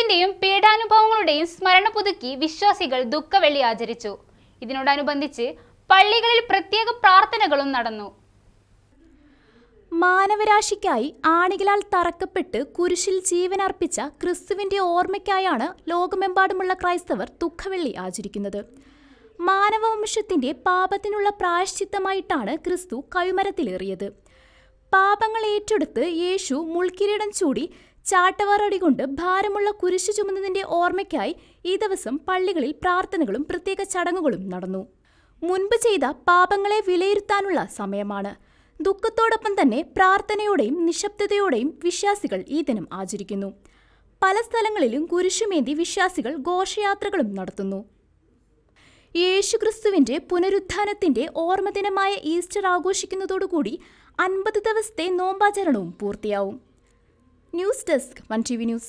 ക്രിസ്തുവിന്റെയും പീഡാനുഭവങ്ങളുടെയും സ്മരണ പുതുക്കി വിശ്വാസികൾ ദുഃഖവെള്ളി ആചരിച്ചു. ഇതിനോടനുബന്ധിച്ച് പള്ളികളിൽ പ്രത്യേക പ്രാർത്ഥനകളും നടന്നു. മാനവരാശിക്കായി ആണികളാൽ തറക്കപ്പെട്ട് കുരിശിൽ ജീവനർപ്പിച്ച ക്രിസ്തുവിന്റെ ഓർമ്മയ്ക്കായാണ് ലോകമെമ്പാടുമുള്ള ക്രൈസ്തവർ ദുഃഖവെള്ളി ആചരിക്കുന്നത്. മാനവവംശത്തിന്റെ പാപത്തിനുള്ള പ്രായശ്ചിത്തമായിട്ടാണ് ക്രിസ്തു കൈമരത്തിലേറിയത്. പാപങ്ങൾ ഏറ്റെടുത്ത് യേശു മുൾക്കിരീടം ചൂടി ചാട്ടവാറടി കൊണ്ട് ഭാരമുള്ള കുരിശു ചുമന്നതിന്റെ ഓർമ്മയ്ക്കായി ഈ ദിവസം പള്ളികളിൽ പ്രാർത്ഥനകളും പ്രത്യേക ചടങ്ങുകളും നടന്നു. മുൻപ് ചെയ്ത പാപങ്ങളെ വിലയിരുത്താനുള്ള സമയമാണ്. ദുഃഖത്തോടൊപ്പം തന്നെ പ്രാർത്ഥനയോടെയും നിശബ്ദതയോടെയും വിശ്വാസികൾ ഈ ദിനം ആചരിക്കുന്നു. പല സ്ഥലങ്ങളിലും കുരിശുമേന്തി വിശ്വാസികൾ ഘോഷയാത്രകളും നടത്തുന്നു. യേശുക്രിസ്തുവിന്റെ പുനരുദ്ധാനത്തിന്റെ ഓർമ്മദിനമായ ഈസ്റ്റർ ആഘോഷിക്കുന്നതോടുകൂടി അൻപത് ദിവസത്തെ നോമ്പാചരണവും പൂർത്തിയാവും. News desk one T V news